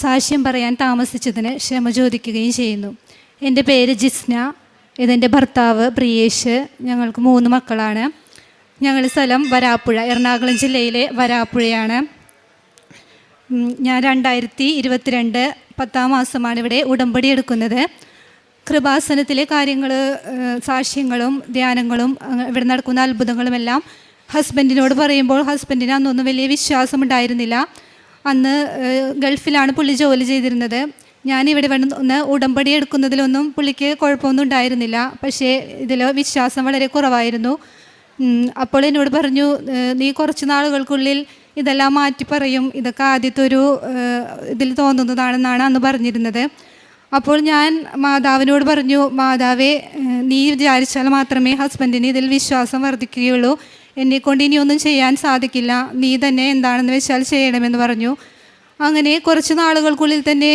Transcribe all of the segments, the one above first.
സാക്ഷ്യം പറയാൻ താമസിച്ചതിന് ക്ഷമ ചോദിക്കുകയും ചെയ്യുന്നു. എന്റെ പേര് ജിസ്ന. ഇതെന്റെ ഭർത്താവ് പ്രിയേഷ്. ഞങ്ങൾക്ക് മൂന്ന് മക്കളാണ്. ഞങ്ങളുടെ സ്ഥലം വരാപ്പുഴ എറണാകുളം ജില്ലയിലെ വരാപ്പുഴയാണ്. ഞാൻ രണ്ടായിരത്തി ഇരുപത്തിരണ്ട് പത്താം മാസമാണ് ഇവിടെ ഉടമ്പടി എടുക്കുന്നത്. കൃപാസനത്തിലെ കാര്യങ്ങൾ സാക്ഷ്യങ്ങളും ധ്യാനങ്ങളും ഇവിടെ നടക്കുന്ന അത്ഭുതങ്ങളുമെല്ലാം ഹസ്ബൻഡിനോട് പറയുമ്പോൾ ഹസ്ബൻഡിന് അന്നൊന്നും വലിയ വിശ്വാസമുണ്ടായിരുന്നില്ല. അന്ന് ഗൾഫിലാണ് പുള്ളി ജോലി ചെയ്തിരുന്നത്. ഞാൻ ഇവിടെ വന്ന് ഉടമ്പടി എടുക്കുന്നതിലൊന്നും പുള്ളിക്ക് കുഴപ്പമൊന്നും ഉണ്ടായിരുന്നില്ല. പക്ഷേ ഇതിൽ വിശ്വാസം വളരെ കുറവായിരുന്നു. അപ്പോൾ എന്നോട് പറഞ്ഞു നീ കുറച്ച് നാളുകൾക്കുള്ളിൽ ഇതെല്ലാം മാറ്റി പറയും. ഇതൊക്കെ ആദ്യത്തെ ഒരു ഇതിൽ തോന്നുന്നതാണെന്നാണ് അന്ന് പറഞ്ഞിരുന്നത്. അപ്പോൾ ഞാൻ മാതാവിനോട് പറഞ്ഞു മാതാവേ നീ വിചാരിച്ചാൽ മാത്രമേ ഹസ്ബൻഡിന് ഇതിൽ വിശ്വാസം വർദ്ധിക്കുകയുള്ളൂ. എന്നെക്കൊണ്ട് ഇനിയൊന്നും ചെയ്യാൻ സാധിക്കില്ല. നീ തന്നെ എന്താണെന്ന് വെച്ചാൽ ചെയ്യണമെന്ന് പറഞ്ഞു. അങ്ങനെ കുറച്ച് നാളുകൾക്കുള്ളിൽ തന്നെ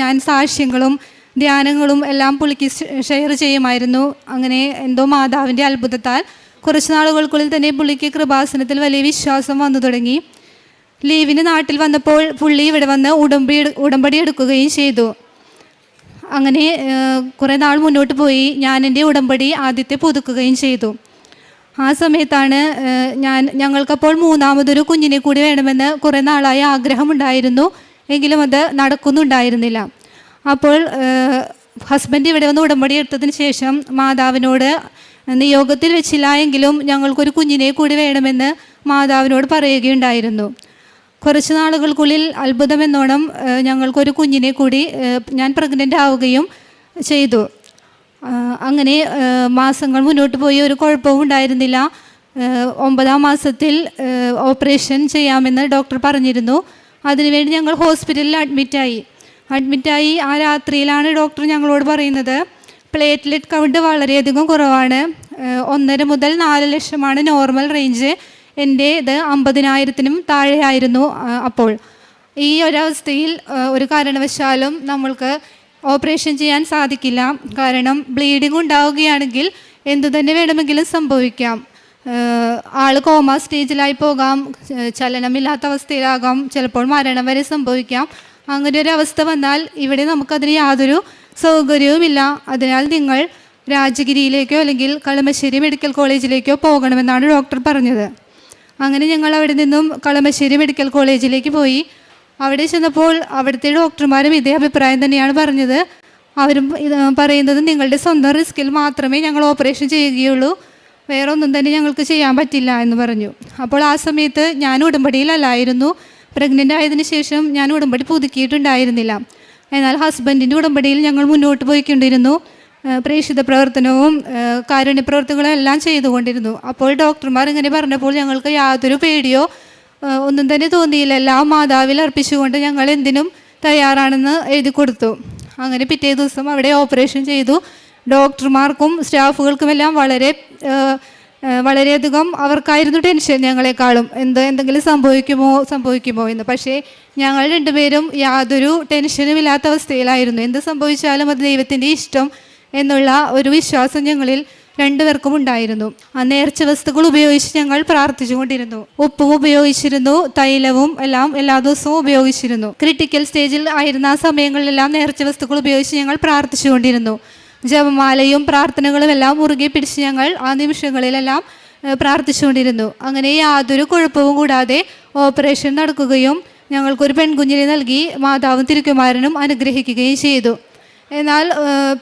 ഞാൻ സാക്ഷ്യങ്ങളും ധ്യാനങ്ങളും എല്ലാം പുള്ളിക്ക് ഷെയർ ചെയ്യുമായിരുന്നു. അങ്ങനെ എന്തോ മാതാവിന്റെ അത്ഭുതത്താൽ കുറച്ച് നാളുകൾക്കുള്ളിൽ തന്നെ പുള്ളിക്ക് കൃപാസനത്തിൽ വലിയ വിശ്വാസം വന്നു തുടങ്ങി. ലീവിന് നാട്ടിൽ വന്നപ്പോൾ പുള്ളി ഇവിടെ വന്ന് ഉടമ്പടി ഉടമ്പടി എടുക്കുകയും ചെയ്തു. അങ്ങനെ കുറേ നാൾ മുന്നോട്ട് പോയി. ഞാൻ എന്റെ ഉടമ്പടി ആദ്യത്തെ പുതുക്കുകയും ചെയ്തു. ആ സമയത്താണ് ഞാൻ ഞങ്ങൾക്കപ്പോൾ മൂന്നാമതൊരു കുഞ്ഞിനെ കൂടി വേണമെന്ന് കുറേ നാളായി ആഗ്രഹമുണ്ടായിരുന്നു. എങ്കിലും അത് നടക്കുന്നുണ്ടായിരുന്നില്ല. അപ്പോൾ ഹസ്ബൻഡ് ഇവിടെ വന്ന് ഉടമ്പടി എടുത്തതിന് ശേഷം മാതാവിനോട് നിയോഗത്തിൽ വെച്ചില്ല എങ്കിലും ഞങ്ങൾക്കൊരു കുഞ്ഞിനെ കൂടി വേണമെന്ന് മാതാവിനോട് പറയുകയുണ്ടായിരുന്നു. കുറച്ച് നാളുകൾക്കുള്ളിൽ അത്ഭുതമെന്നോണം ഞങ്ങൾക്കൊരു കുഞ്ഞിനെ കൂടി ഞാൻ പ്രഗ്നന്റ് ആവുകയും ചെയ്തു. അങ്ങനെ മാസങ്ങൾ മുന്നോട്ട് പോയി. ഒരു കുഴപ്പവും ഉണ്ടായിരുന്നില്ല. ഒമ്പതാം മാസത്തിൽ ഓപ്പറേഷൻ ചെയ്യാമെന്ന് ഡോക്ടർ പറഞ്ഞിരുന്നു. അതിനുവേണ്ടി ഞങ്ങൾ ഹോസ്പിറ്റലിൽ അഡ്മിറ്റായി. അഡ്മിറ്റായി ആ രാത്രിയിലാണ് ഡോക്ടർ ഞങ്ങളോട് പറയുന്നത്. പ്ലേറ്റ്ലെറ്റ് കൗണ്ട് വളരെയധികം കുറവാണ്. ഒന്നര മുതൽ നാല് ലക്ഷമാണ് നോർമൽ റേഞ്ച്. എന്റെ ഇത് അമ്പതിനായിരത്തിനും താഴെയായിരുന്നു അപ്പോൾ. ഈ ഒരവസ്ഥയിൽ ഒരു കാരണവശാലും നമ്മൾക്ക് ഓപ്പറേഷൻ ചെയ്യാൻ സാധിക്കില്ല. കാരണം ബ്ലീഡിംഗ് ഉണ്ടാവുകയാണെങ്കിൽ എന്തു തന്നെ വേണമെങ്കിലും സംഭവിക്കാം. ആൾ കോമ സ്റ്റേജിലായി പോകാം. ചലനമില്ലാത്ത അവസ്ഥയിലാകാം. ചിലപ്പോൾ മരണം വരെ സംഭവിക്കാം. അങ്ങനെ ഒരു അവസ്ഥ വന്നാൽ ഇവിടെ നമുക്കതിന് യാതൊരു സൗകര്യവുമില്ല. അതിനാൽ നിങ്ങൾ രാജഗിരിയിലേക്കോ അല്ലെങ്കിൽ കളമശ്ശേരി മെഡിക്കൽ കോളേജിലേക്കോ പോകണമെന്നാണ് ഡോക്ടർ പറഞ്ഞത്. അങ്ങനെ ഞങ്ങൾ അവിടെ നിന്നും കളമശ്ശേരി മെഡിക്കൽ കോളേജിലേക്ക് പോയി. അവിടെ ചെന്നപ്പോൾ അവിടുത്തെ ഡോക്ടർമാരും ഇതേ അഭിപ്രായം തന്നെയാണ് പറഞ്ഞത്. അവരും പറയുന്നത് നിങ്ങളുടെ സ്വന്തം റിസ്കിൽ മാത്രമേ ഞങ്ങൾ ഓപ്പറേഷൻ ചെയ്യുകയുള്ളൂ. വേറെ ഒന്നും തന്നെ ഞങ്ങൾക്ക് ചെയ്യാൻ പറ്റില്ല എന്ന് പറഞ്ഞു. അപ്പോൾ ആ സമയത്ത് ഞാൻ ഉടമ്പടിയിലല്ലായിരുന്നു. പ്രഗ്നന്റ് ആയതിനു ശേഷം ഞാൻ ഉടമ്പടി പുതുക്കിയിട്ടുണ്ടായിരുന്നില്ല. എന്നാൽ ഹസ്ബൻഡിന്റെ ഉടമ്പടിയിൽ ഞങ്ങൾ മുന്നോട്ട് പോയിക്കൊണ്ടിരുന്നു. പ്രേക്ഷിത പ്രവർത്തനവും കാരുണ്യ പ്രവർത്തനങ്ങളും എല്ലാം ചെയ്തുകൊണ്ടിരുന്നു. അപ്പോൾ ഡോക്ടർമാർ ഇങ്ങനെ പറഞ്ഞപ്പോൾ ഞങ്ങൾക്ക് യാതൊരു പേടിയോ ഒന്നും തന്നെ തോന്നിയില്ല. എല്ലാം മാതാവിൽ അർപ്പിച്ചുകൊണ്ട് ഞങ്ങൾ എന്തിനും തയ്യാറാണെന്ന് എഴുതി കൊടുത്തു. അങ്ങനെ പിറ്റേ ദിവസം അവിടെ ഓപ്പറേഷൻ ചെയ്തു. ഡോക്ടർമാർക്കും സ്റ്റാഫുകൾക്കുമെല്ലാം വളരെ വളരെയധികം അവർക്കായിരുന്നു ടെൻഷൻ ഞങ്ങളെക്കാളും. എന്ത് എന്തെങ്കിലും സംഭവിക്കുമോ സംഭവിക്കുമോ എന്ന്. പക്ഷേ ഞങ്ങൾ രണ്ടുപേരും യാതൊരു ടെൻഷനും ഇല്ലാത്ത അവസ്ഥയിലായിരുന്നു. എന്ത് സംഭവിച്ചാലും അത് ദൈവത്തിന്റെ ഇഷ്ടം എന്നുള്ള ഒരു വിശ്വാസം ഞങ്ങളിൽ രണ്ടുപേർക്കും ഉണ്ടായിരുന്നു. ആ നേർച്ച വസ്തുക്കൾ ഉപയോഗിച്ച് ഞങ്ങൾ പ്രാർത്ഥിച്ചുകൊണ്ടിരുന്നു. ഉപ്പും ഉപയോഗിച്ചിരുന്നു തൈലവും എല്ലാം എല്ലാ ദിവസവും ഉപയോഗിച്ചിരുന്നു. ക്രിട്ടിക്കൽ സ്റ്റേജിൽ ആയിരുന്ന ആ സമയങ്ങളിലെല്ലാം നേർച്ച വസ്തുക്കൾ ഉപയോഗിച്ച് ഞങ്ങൾ പ്രാർത്ഥിച്ചുകൊണ്ടിരുന്നു. ജപമാലയും പ്രാർത്ഥനകളും എല്ലാം മുറുകെ പിടിച്ച് ഞങ്ങൾ ആ നിമിഷങ്ങളിലെല്ലാം പ്രാർത്ഥിച്ചുകൊണ്ടിരുന്നു. അങ്ങനെ യാതൊരു കുഴപ്പവും കൂടാതെ ഓപ്പറേഷൻ നടക്കുകയും ഞങ്ങൾക്കൊരു പെൺകുഞ്ഞിനെ നൽകി മാതാവും തിരുക്കുമാരനും അനുഗ്രഹിക്കുകയും ചെയ്തു. എന്നാൽ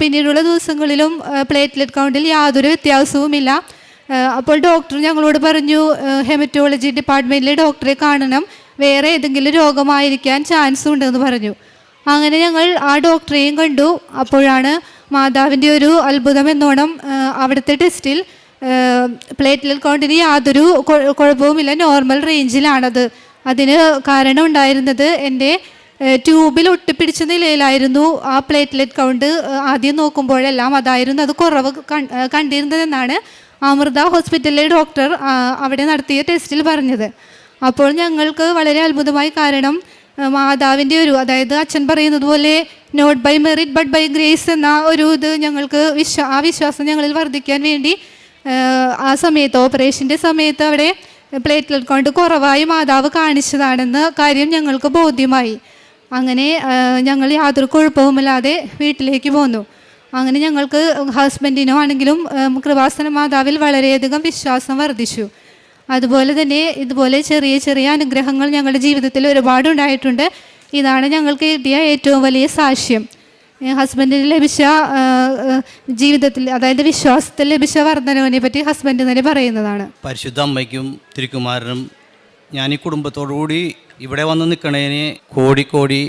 പിന്നീടുള്ള ദിവസങ്ങളിലും പ്ലേറ്റ്ലെറ്റ് കൗണ്ടിൽ യാതൊരു വ്യത്യാസവുമില്ല. അപ്പോൾ ഡോക്ടർ ഞങ്ങളോട് പറഞ്ഞു ഹെമറ്റോളജി ഡിപ്പാർട്ട്മെന്റിലെ ഡോക്ടറെ കാണണം. വേറെ ഏതെങ്കിലും രോഗമായിരിക്കാൻ ചാൻസ് ഉണ്ടെന്ന് പറഞ്ഞു. അങ്ങനെ ഞങ്ങൾ ആ ഡോക്ടറെയും കണ്ടു. അപ്പോഴാണ് മാതാവിന്റെ ഒരു അത്ഭുതം എന്നോണം അവിടുത്തെ ടെസ്റ്റിൽ പ്ലേറ്റ്ലെറ്റ് കൗണ്ടിന് യാതൊരു കുഴ- കുഴപ്പവുമില്ല. നോർമൽ റേഞ്ചിലാണത് അതിന് കാരണം ഉണ്ടായിരുന്നത് എന്റെ ട്യൂബിൽ ഒട്ടിപ്പിടിച്ച നിലയിലായിരുന്നു ആ പ്ലേറ്റ്ലെറ്റ് കൗണ്ട്. ആദ്യം നോക്കുമ്പോഴെല്ലാം അതായിരുന്നു അത് കുറവ് കണ്ടിരുന്നതെന്നാണ് അമൃത ഹോസ്പിറ്റലിലെ ഡോക്ടർ അവിടെ നടത്തിയ ടെസ്റ്റിൽ പറഞ്ഞത്. അപ്പോൾ ഞങ്ങൾക്ക് വളരെ അത്ഭുതമായി കാരണം മാതാവിന്റെ ഒരു അതായത് അച്ഛൻ പറയുന്നത് പോലെ not by merit but by grace എന്ന ഒരു ഇത് ഞങ്ങൾക്ക് വിശ്വാ ആ വിശ്വാസം ഞങ്ങളിൽ വർദ്ധിക്കാൻ വേണ്ടി ആ സമയത്ത് ഓപ്പറേഷന്റെ സമയത്ത് അവിടെ പ്ലേറ്റ്ലെറ്റ് കൗണ്ട് കുറവായി മാതാവ് കാണിച്ചതാണെന്ന കാര്യം ഞങ്ങൾക്ക് ബോധ്യമായി. അങ്ങനെ ഞങ്ങൾ യാതൊരു കുഴപ്പവുമില്ലാതെ വീട്ടിലേക്ക് പോന്നു. അങ്ങനെ ഞങ്ങൾക്ക് ഹസ്ബൻഡിനോ ആണെങ്കിലും കൃപാസന മാതാവിൽ വളരെയധികം വിശ്വാസം വർദ്ധിച്ചു. അതുപോലെ തന്നെ ഇതുപോലെ ചെറിയ ചെറിയ അനുഗ്രഹങ്ങൾ ഞങ്ങളുടെ ജീവിതത്തിൽ ഒരുപാട് ഉണ്ടായിട്ടുണ്ട്. ഇതാണ് ഞങ്ങൾക്ക് കിട്ടിയ ഏറ്റവും വലിയ സാക്ഷ്യം. ഹസ്ബൻഡിന് ലഭിച്ച ജീവിതത്തിൽ അതായത് വിശ്വാസത്തിൽ ലഭിച്ച വർധനവിനെ പറ്റി ഹസ്ബൻഡ് തന്നെ പറയുന്നതാണ്. പരിശുദ്ധ അമ്മയ്ക്കും തിരുക്കുമാരനും ഞാൻ ഈ കുടുംബത്തോടുകൂടി ഇവിടെ വന്ന് നിൽക്കണതിന് കോടി കോടി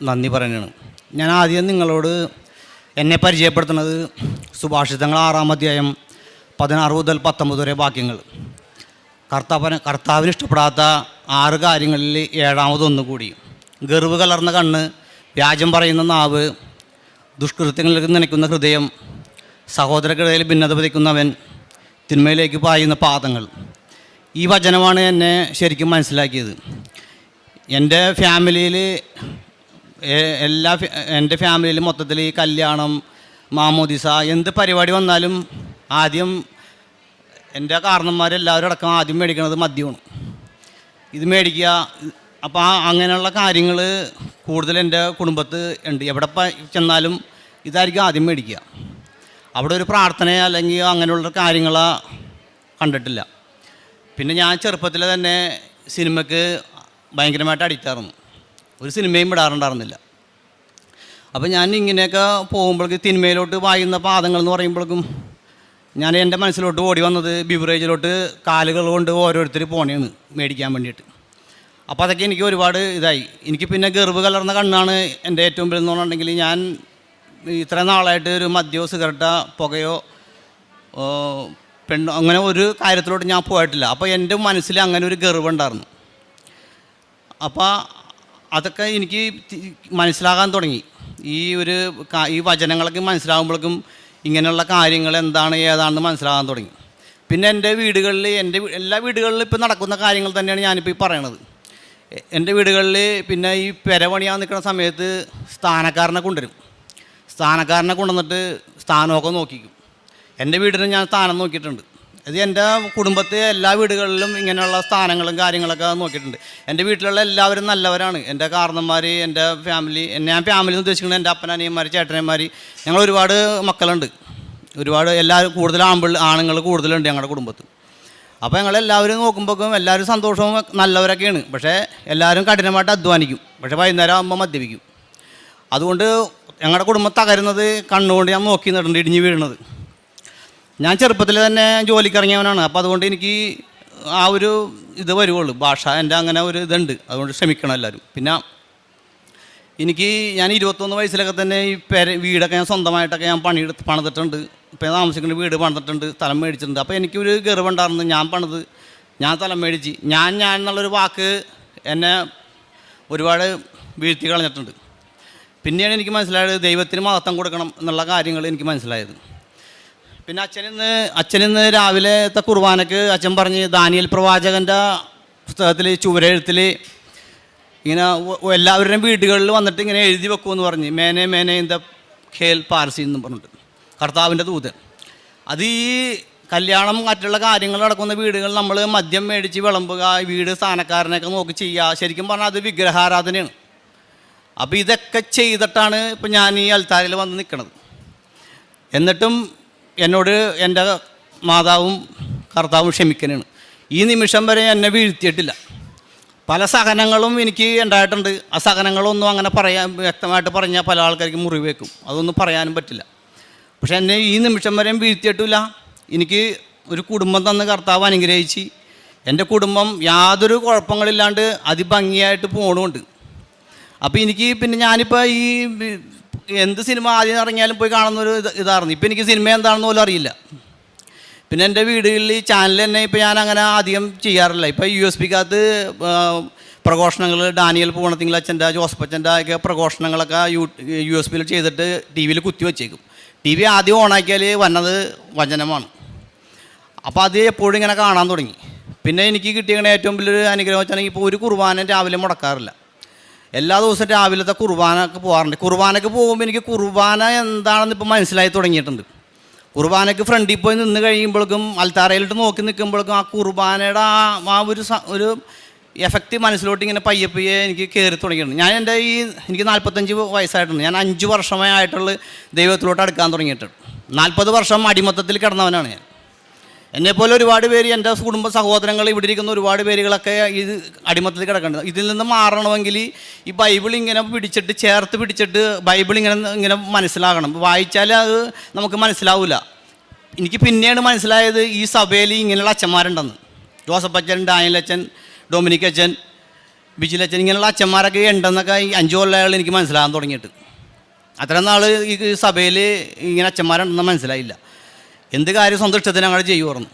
നന്ദി പറയണം ഞാൻ ആദ്യം നിങ്ങളോട് എന്നെ പരിചയപ്പെടുത്തുന്നത് സുഭാഷിതങ്ങൾ ആറാം അധ്യായം പതിനാറ് മുതൽ പത്തൊമ്പത് വരെ വാക്യങ്ങൾ. കർത്താവിന് കർത്താവിന് ഇഷ്ടപ്പെടാത്ത ആറ് കാര്യങ്ങളിൽ ഏഴാമതൊന്നു കൂടി. ഗർവ് കലർന്ന കണ്ണ് വ്യാജം പറയുന്ന നാവ് ദുഷ്കൃത്യങ്ങളിലേക്ക് നനയ്ക്കുന്ന ഹൃദയം സഹോദരക്കിടയിൽ ഭിന്നത പതിക്കുന്നവൻ തിന്മയിലേക്ക് പായുന്ന പാദങ്ങൾ ഈ വചനമാണ് എന്നെ ശരിക്കും മനസ്സിലാക്കിയത്. എന്റെ ഫാമിലിയിൽ എല്ലാ എന്റെ ഫാമിലിയിൽ മൊത്തത്തിൽ ഈ കല്യാണം മാമോദിസ എന്ത് പരിപാടി വന്നാലും ആദ്യം എന്റെ കാരണന്മാരെല്ലാവരും അടക്കം ആദ്യം മേടിക്കുന്നത് മദ്യമാണ്. ഇത് മേടിക്കുക അപ്പോൾ ആ അങ്ങനെയുള്ള കാര്യങ്ങൾ കൂടുതൽ എന്റെ കുടുംബത്ത് ഉണ്ട്. എവിടെ ചെന്നാലും ഇതായിരിക്കും ആദ്യം മേടിക്കുക. അവിടെ ഒരു പ്രാർത്ഥന അല്ലെങ്കിൽ അങ്ങനെയുള്ള കാര്യങ്ങൾ കണ്ടിട്ടില്ല. പിന്നെ ഞാൻ ചെറുപ്പത്തിൽ തന്നെ സിനിമയ്ക്ക് ഭയങ്കരമായിട്ട് അടിക്റ്റായിരുന്നു ഒരു സിനിമയും വിടാറുണ്ടായിരുന്നില്ല അപ്പോൾ ഞാൻ ഇങ്ങനെയൊക്കെ പോകുമ്പോഴേക്ക് സിനിമയിലോട്ട് വായുന്ന പാദങ്ങൾ എന്ന് പറയുമ്പോഴേക്കും ഞാൻ എന്റെ മനസ്സിലോട്ട് ഓടി വന്നത് ബിവറേജിലോട്ട് കാലുകൾ കൊണ്ട് ഓരോരുത്തർ പോണേന്ന് മേടിക്കാൻ വേണ്ടിയിട്ട്. അപ്പോൾ അതൊക്കെ എനിക്ക് ഒരുപാട് ഇതായി. എനിക്ക് പിന്നെ ഗർവ് കലർന്ന കണ്ണാണ് എന്റെ ഏറ്റവും വലിയ പറഞ്ഞിട്ടുണ്ടെങ്കിൽ ഞാൻ ഇത്ര നാളായിട്ട് ഒരു മദ്യമോ സിഗരറ്റോ പുകയോ പെണ്ണോ അങ്ങനെ ഒരു കാര്യത്തിലോട്ട് ഞാൻ പോയിട്ടില്ല. അപ്പോൾ എന്റെ മനസ്സിൽ അങ്ങനെ ഒരു ഗർവുണ്ടായിരുന്നു അപ്പോൾ അതൊക്കെ എനിക്ക് മനസ്സിലാകാൻ തുടങ്ങി. ഈ ഒരു ഈ വചനങ്ങളൊക്കെ മനസ്സിലാകുമ്പോഴേക്കും ഇങ്ങനെയുള്ള കാര്യങ്ങൾ എന്താണ് ഏതാണെന്ന് മനസ്സിലാകാൻ തുടങ്ങി. പിന്നെ എന്റെ വീടുകളിൽ എന്റെ എല്ലാ വീടുകളിലും ഇപ്പോൾ നടക്കുന്ന കാര്യങ്ങൾ തന്നെയാണ് ഞാനിപ്പോൾ ഈ പറയണത്. എന്റെ വീടുകളിൽ പിന്നെ ഈ പെരപണിയാൻ നിൽക്കുന്ന സമയത്ത് സ്ഥാനക്കാരനെ കൊണ്ടുവരും. സ്ഥാനക്കാരനെ കൊണ്ടുവന്നിട്ട് സ്ഥാനമൊക്കെ നോക്കിക്കും. എന്റെ വീടിന് ഞാൻ സ്ഥാനം നോക്കിയിട്ടുണ്ട്. ഇത് എന്റെ കുടുംബത്തെ എല്ലാ വീടുകളിലും ഇങ്ങനെയുള്ള സ്ഥാനങ്ങളും കാര്യങ്ങളൊക്കെ നോക്കിയിട്ടുണ്ട്. എന്റെ വീട്ടിലുള്ള എല്ലാവരും നല്ലവരാണ്. എന്റെ കാരണന്മാർ എന്റെ ഫാമിലി ഞാൻ ഫാമിലി ഉദ്ദേശിക്കുന്നത് എന്റെ അപ്പനനിയന്മാർ ചേട്ടനന്മാർ ഞങ്ങൾ ഒരുപാട് മക്കളുണ്ട്. ഒരുപാട് എല്ലാവരും കൂടുതൽ ആമ്പിൾ ആണുങ്ങൾ കൂടുതലുണ്ട് ഞങ്ങളുടെ കുടുംബത്ത് അപ്പോൾ ഞങ്ങളെല്ലാവരും നോക്കുമ്പോഴേക്കും എല്ലാവരും സന്തോഷവും നല്ലവരൊക്കെയാണ്. പക്ഷേ എല്ലാവരും കഠിനമായിട്ട് അധ്വാനിക്കും. പക്ഷേ വൈകുന്നേരം ആകുമ്പോൾ മദ്യപിക്കും. അതുകൊണ്ട് ഞങ്ങളുടെ കുടുംബം തകരുന്നത് കണ്ണുകൊണ്ട് ഞാൻ നോക്കി നിന്നിട്ടുണ്ട് ഇടിഞ്ഞ് വീഴുന്നത്. ഞാൻ ചെറുപ്പത്തിൽ തന്നെ ജോലിക്കിറങ്ങിയവനാണ്. അപ്പോൾ അതുകൊണ്ട് എനിക്ക് ആ ഒരു ഇത് വരുവുള്ളൂ. ഭാഷ എന്റെ അങ്ങനെ ഒരു ഇതുണ്ട്. അതുകൊണ്ട് ക്ഷമിക്കണം എല്ലാവരും. പിന്നെ എനിക്ക് ഞാൻ ഇരുപത്തൊന്ന് വയസ്സിലൊക്കെ തന്നെ ഈ പേര വീടൊക്കെ ഞാൻ സ്വന്തമായിട്ടൊക്കെ ഞാൻ പണിയെടുത്ത് പണിതിട്ടുണ്ട്. ഇപ്പോൾ താമസിക്കുന്ന വീട് പണിതിട്ടുണ്ട് സ്ഥലം മേടിച്ചിട്ടുണ്ട്. അപ്പോൾ എനിക്കൊരു ഗർവുണ്ടായിരുന്നു ഞാൻ പണിത് ഞാൻ സ്ഥലം മേടിച്ച്. ഞാൻ ഞാൻ എന്നുള്ളൊരു വാക്ക് എന്നെ ഒരുപാട് വീഴ്ത്തി കളഞ്ഞിട്ടുണ്ട്. പിന്നെയാണ് എനിക്ക് മനസ്സിലായത് ദൈവത്തിന് മഹത്വം കൊടുക്കണം എന്നുള്ള കാര്യങ്ങൾ എനിക്ക് മനസ്സിലായത്. പിന്നെ അച്ഛനിന്ന് അച്ഛനിന്ന് രാവിലത്തെ കുർബാനക്ക് അച്ഛൻ പറഞ്ഞ് ദാനിയൽ പ്രവാചകന്റെ പുസ്തകത്തിൽ ചുവരെഴുത്തിൽ ഇങ്ങനെ എല്ലാവരുടെയും വീടുകളിൽ വന്നിട്ട് ഇങ്ങനെ എഴുതി വെക്കുമെന്ന് പറഞ്ഞ്. മേനെ മേനെ ദ ഖേൽ പാർസി എന്നും പറഞ്ഞിട്ട്. കർത്താവിന്റെ ദൂതൻ അത് ഈ കല്യാണം മറ്റുള്ള കാര്യങ്ങൾ നടക്കുന്ന വീടുകൾ നമ്മൾ മദ്യം മേടിച്ച് വിളമ്പുക വീട് സ്ഥാനക്കാരനെയൊക്കെ നോക്കി ചെയ്യുക ശരിക്കും പറഞ്ഞാൽ അത് വിഗ്രഹാരാധനയാണ്. അപ്പോൾ ഇതൊക്കെ ചെയ്തിട്ടാണ് ഇപ്പം ഞാൻ ഈ അൽത്താരയിൽ വന്ന് നിൽക്കുന്നത് എന്നിട്ടും എന്നോട് എന്റെ മാതാവും കർത്താവും ക്ഷമിക്കനാണ് ഈ നിമിഷം വരെ എന്നെ വീഴ്ത്തിയിട്ടില്ല. പല സഹനങ്ങളും എനിക്ക് ഉണ്ടായിട്ടുണ്ട്. ആ സഹനങ്ങളൊന്നും അങ്ങനെ പറയാൻ വ്യക്തമായിട്ട് പറഞ്ഞാൽ പല ആൾക്കാർക്ക് മുറിവേക്കും വെക്കും. അതൊന്നും പറയാനും പറ്റില്ല. പക്ഷെ എന്നെ ഈ നിമിഷം വരെയും വീഴ്ത്തിയിട്ടില്ല. എനിക്ക് ഒരു കുടുംബം തന്ന് കർത്താവ് അനുഗ്രഹിച്ച് എന്റെ കുടുംബം യാതൊരു കുഴപ്പങ്ങളില്ലാണ്ട് അതിഭംഗിയായിട്ട് പോകണമുണ്ട് അപ്പോൾ എനിക്ക് പിന്നെ ഞാനിപ്പോൾ ഈ എന്ത് സിനിമ ആദ്യം ഇറങ്ങിയാലും പോയി കാണുന്ന ഒരു ഇത് ഇതായിരുന്നു. ഇപ്പം എനിക്ക് സിനിമ എന്താണെന്ന് പോലും അറിയില്ല. പിന്നെ എന്റെ വീടുകളിൽ ഈ ചാനൽ തന്നെ ഇപ്പോൾ ഞാൻ അങ്ങനെ അധികം ചെയ്യാറില്ല. ഇപ്പോൾ യു എസ് പിക്കകത്ത് പ്രഘോഷണങ്ങൾ ഡാനിയൽ പൂണത്തിങ്കളച്ഛന്റെ അച്ഛന്റെ ഒക്കെ പ്രഘോഷണങ്ങളൊക്കെ യു യു എസ് പിയിൽ ചെയ്തിട്ട് ടി വിയിൽ കുത്തി വെച്ചേക്കും. ടി വി ആദ്യം ഓണാക്കിയാൽ വന്നത് വചനമാണ്. അപ്പോൾ അത് എപ്പോഴും ഇങ്ങനെ കാണാൻ തുടങ്ങി. പിന്നെ എനിക്ക് കിട്ടിയ ഏറ്റവും വലിയൊരു അനുഗ്രഹം വെച്ചാണെങ്കിൽ ഇപ്പോൾ ഒരു കുർബാന രാവിലെ മുടക്കാറില്ല. എല്ലാ ദിവസവും രാവിലത്തെ കുർബാനക്ക് പോകാറുണ്ട്. കുർബാനക്ക് പോകുമ്പോൾ എനിക്ക് കുർബാന എന്താണെന്ന് ഇപ്പോൾ മനസ്സിലായി തുടങ്ങിയിട്ടുണ്ട്. കുർബാനക്ക് ഫ്രണ്ടിൽ പോയി നിന്ന് കഴിയുമ്പോഴേക്കും അൽത്താറയിലിട്ട് നോക്കി നിൽക്കുമ്പോഴേക്കും ആ കുർബാനയുടെ ആ ആ ഒരു ഒരു എഫക്റ്റ് മനസ്സിലോട്ട് ഇങ്ങനെ പയ്യെ പയ്യെ എനിക്ക് കയറി തുടങ്ങിയിട്ടുണ്ട്. ഞാൻ എന്റെ ഈ എനിക്ക് നാൽപ്പത്തഞ്ച് വയസ്സായിട്ടുണ്ട്. ഞാൻ അഞ്ച് വർഷമായിട്ടുള്ള ദൈവത്തിലോട്ട് അടുക്കാൻ തുടങ്ങിയിട്ടുണ്ട്. നാൽപ്പത് വർഷം അടിമത്തത്തിൽ കിടന്നവനാണ് ഞാൻ. എന്നെപ്പോലെ ഒരുപാട് പേര് എന്റെ കുടുംബ സഹോദരങ്ങൾ ഇവിടെ ഇരിക്കുന്ന ഒരുപാട് പേരുകളൊക്കെ ഇത് അടിമത്തത്തിൽ കിടക്കേണ്ടത് ഇതിൽ നിന്ന് മാറണമെങ്കിൽ ഈ ബൈബിൾ ഇങ്ങനെ പിടിച്ചിട്ട് ചേർത്ത് പിടിച്ചിട്ട് ബൈബിൾ ഇങ്ങനെ ഇങ്ങനെ മനസ്സിലാകണം. വായിച്ചാൽ അത് നമുക്ക് മനസ്സിലാവില്ല എനിക്ക് പിന്നെയാണ് മനസ്സിലായത് ഈ സഭയിൽ ഇങ്ങനെയുള്ള അച്ഛന്മാരുണ്ടെന്ന്. ജോസഫ് അച്ഛൻ ഡാനിയൽ അച്ഛൻ ഡൊമിനിക് അച്ഛൻ ബിജിലച്ഛൻ ഇങ്ങനെയുള്ള അച്ഛന്മാരൊക്കെ ഉണ്ടെന്നൊക്കെ ഈ അഞ്ചു കൊല്ലങ്ങൾ എനിക്ക് മനസ്സിലാകാൻ തുടങ്ങിയിട്ട്. അത്ര നാൾ ഈ സഭയിൽ ഇങ്ങനെ അച്ഛന്മാരുണ്ടെന്ന് മനസ്സിലായില്ല. എന്ത് കാര്യം സ്വന്തം ഇഷ്ടത്തിന് ഞങ്ങൾ ചെയ്യുമായിരുന്നു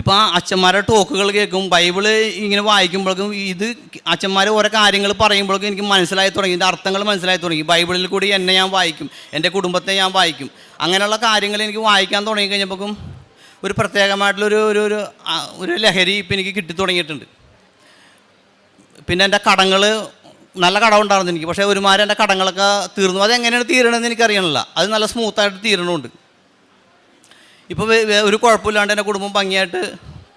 ഇപ്പോൾ ആ അച്ഛന്മാരുടെ ടോക്കുകൾ കേൾക്കും ബൈബിൾ ഇങ്ങനെ വായിക്കുമ്പോഴേക്കും ഇത് അച്ഛന്മാർ ഓരോ കാര്യങ്ങൾ പറയുമ്പോഴേക്കും എനിക്ക് മനസ്സിലായി തുടങ്ങി ഇതിന്റെ അർത്ഥങ്ങൾ മനസ്സിലായി തുടങ്ങി. ബൈബിളിൽ കൂടി എന്നെ ഞാൻ വായിക്കും എന്റെ കുടുംബത്തെ ഞാൻ വായിക്കും. അങ്ങനെയുള്ള കാര്യങ്ങൾ എനിക്ക് വായിക്കാൻ തുടങ്ങി കഴിഞ്ഞപ്പോഴേക്കും ഒരു പ്രത്യേകമായിട്ടുള്ളൊരു ഒരു ഒരു ഒരു ലഹരി ഇപ്പം എനിക്ക് കിട്ടി തുടങ്ങിയിട്ടുണ്ട്. പിന്നെ എന്റെ കടങ്ങൾ നല്ല കടം ഉണ്ടായിരുന്നു എനിക്ക് പക്ഷേ ഒരുമാതിരി എന്റെ കടങ്ങളൊക്കെ തീർന്നു. അതെങ്ങനെയാണ് തീരണമെന്ന് എനിക്കറിയണമല്ല അത് നല്ല സ്മൂത്തായിട്ട് തീരണമുണ്ട് ഇപ്പോൾ ഒരു കുഴപ്പമില്ലാണ്ട് എന്റെ കുടുംബം ഭംഗിയായിട്ട്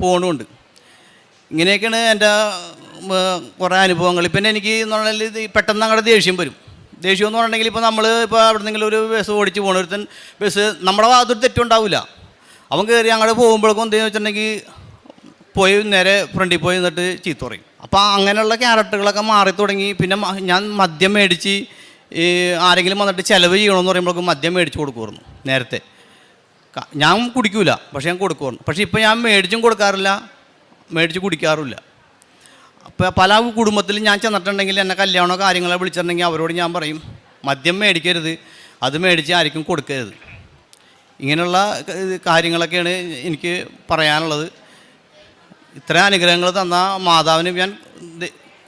പോകണമുണ്ട് ഇങ്ങനെയൊക്കെയാണ് എന്റെ കുറേ അനുഭവങ്ങൾ. പിന്നെ എനിക്ക് എന്ന് പറഞ്ഞാൽ പെട്ടെന്ന് അങ്ങോട്ട് ദേഷ്യം വരും. ദേഷ്യം എന്ന് പറഞ്ഞിട്ടുണ്ടെങ്കിൽ ഇപ്പോൾ നമ്മൾ ഇപ്പോൾ അവിടെ നിന്നെങ്കിലും ഒരു ബസ് ഓടിച്ച് പോകണം ഒരുത്തൻ ബസ് നമ്മുടെ ഭാഗത്തൊരു തെറ്റുണ്ടാവില്ല അവൻ കയറി അങ്ങോട്ട് പോകുമ്പോഴേക്കും എന്തെന്ന് വെച്ചിട്ടുണ്ടെങ്കിൽ പോയി നേരെ ഫ്രണ്ടിൽ പോയി നിന്നിട്ട് ചീത്ത പറയും. അപ്പോൾ അങ്ങനെയുള്ള ക്യാരക്ടറുകളൊക്കെ മാറി തുടങ്ങി. പിന്നെ ഞാൻ മദ്യം മേടിച്ച് ആരെങ്കിലും വന്നിട്ട് ചിലവ് ചെയ്യണമെന്ന് പറയുമ്പോഴേക്കും മദ്യം മേടിച്ച് കൊടുക്കുമായിരുന്നു നേരത്തെ. ഞാൻ കുടിക്കൂല പക്ഷേ ഞാൻ കൊടുക്കുമായിരുന്നു പക്ഷേ ഇപ്പോൾ ഞാൻ മേടിച്ചും കൊടുക്കാറില്ല മേടിച്ച് കുടിക്കാറില്ല അപ്പോൾ പല കുടുംബത്തിൽ ഞാൻ ചെന്നിട്ടുണ്ടെങ്കിൽ എന്നെ കല്യാണമോ കാര്യങ്ങളോ വിളിച്ചിട്ടുണ്ടെങ്കിൽ അവരോട് ഞാൻ പറയും മദ്യം മേടിക്കരുത് അത് മേടിച്ച് ആർക്കും കൊടുക്കരുത്. ഇങ്ങനെയുള്ള കാര്യങ്ങളൊക്കെയാണ് എനിക്ക് പറയാനുള്ളത്. ഇത്ര അനുഗ്രഹങ്ങൾ തന്ന മാതാവിന് ഞാൻ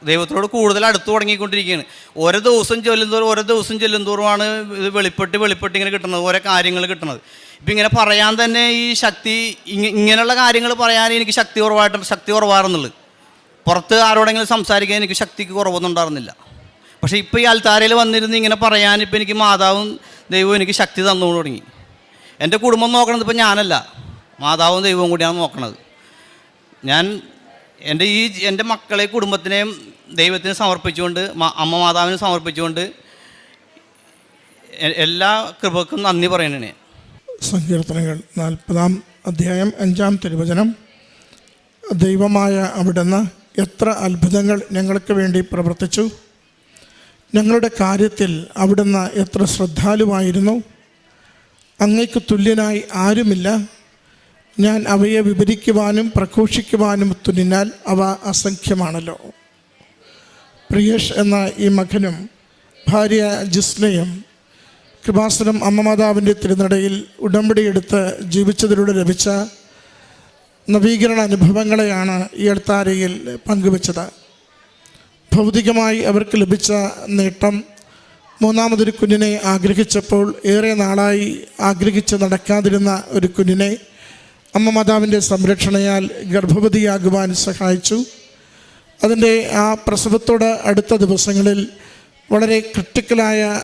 ദൈവത്തോട് കൂടുതൽ അടുത്ത് തുടങ്ങിക്കൊണ്ടിരിക്കുകയാണ്. ഓരോ ദിവസം ചൊല്ലുന്തോറും ഓരോ ദിവസം ചൊല്ലുന്തോറുമാണ് ഇത് വെളിപ്പെട്ട് വെളിപ്പെട്ട് ഇങ്ങനെ കിട്ടുന്നത് ഓരോ കാര്യങ്ങൾ കിട്ടുന്നത്. ഇപ്പം ഇങ്ങനെ പറയാൻ തന്നെ ഈ ശക്തി ഇങ്ങ- ഇങ്ങനെയുള്ള കാര്യങ്ങൾ പറയാൻ എനിക്ക് ശക്തി കുറവായിട്ട് ശക്തി കുറവാണെന്നുള്ളത് പുറത്ത് ആരോടെങ്കിലും സംസാരിക്കാൻ എനിക്ക് ശക്തിക്ക് കുറവൊന്നും ഉണ്ടായിരുന്നില്ല. പക്ഷേ ഇപ്പോൾ ഈ അൽത്താരയിൽ വന്നിരുന്ന് ഇങ്ങനെ പറയാൻ ഇപ്പം എനിക്ക് മാതാവും ദൈവവും എനിക്ക് ശക്തി തന്നു തുടങ്ങി. എന്റെ കുടുംബം നോക്കണത് ഇപ്പം ഞാനല്ല. മാതാവും ദൈവവും കൂടിയാണ് നോക്കണത്. ഞാൻ എന്റെ ഈ എന്റെ മക്കളെ കുടുംബത്തിനെയും ദൈവത്തിന് സമർപ്പിച്ചുകൊണ്ട് അമ്മ മാതാവിന് സമർപ്പിച്ചുകൊണ്ട് എല്ലാ കൃപക്കും നന്ദി പറയണേ സങ്കീർത്തനങ്ങൾ നാൽപ്പതാം അധ്യായം അഞ്ചാം തിരുവചനം. ദൈവമായ അവിടുന്ന് എത്ര അത്ഭുതങ്ങൾ ഞങ്ങൾക്ക് വേണ്ടി പ്രവർത്തിച്ചു. ഞങ്ങളുടെ കാര്യത്തിൽ അവിടുന്ന് എത്ര ശ്രദ്ധാലുവായിരുന്നു. അങ്ങയ്ക്ക് തുല്യനായി ആരുമില്ല. ഞാൻ അവയെ വിവരിക്കുവാനും പ്രഘോഷിക്കുവാനും തുനിഞ്ഞാൽ അവ അസംഖ്യമാണല്ലോ. പ്രിയേഷ് എന്ന ഈ മകനും ഭാര്യ ജിസ്നയും കൃപാസനം അമ്മമാതാവിന്റെ തിരുനടയിൽ ഉടമ്പടിയെടുത്ത് ജീവിച്ചതിലൂടെ ലഭിച്ച നവീകരണ അനുഭവങ്ങളെയാണ് ഈ അടുത്താരയിൽ പങ്കുവച്ചത്. ഭൗതികമായി അവർക്ക് ലഭിച്ച നേട്ടം മൂന്നാമതൊരു കുഞ്ഞിനെ ആഗ്രഹിച്ചപ്പോൾ ഏറെ നാളായി ആഗ്രഹിച്ച് നടക്കാതിരുന്ന ഒരു കുഞ്ഞിനെ അമ്മ മാതാവിന്റെ സംരക്ഷണയാൽ ഗർഭവതിയാകുവാൻ സഹായിച്ചു. അതിന്റെ ആ പ്രസവത്തോട് അടുത്ത ദിവസങ്ങളിൽ വളരെ ക്രിട്ടിക്കലായ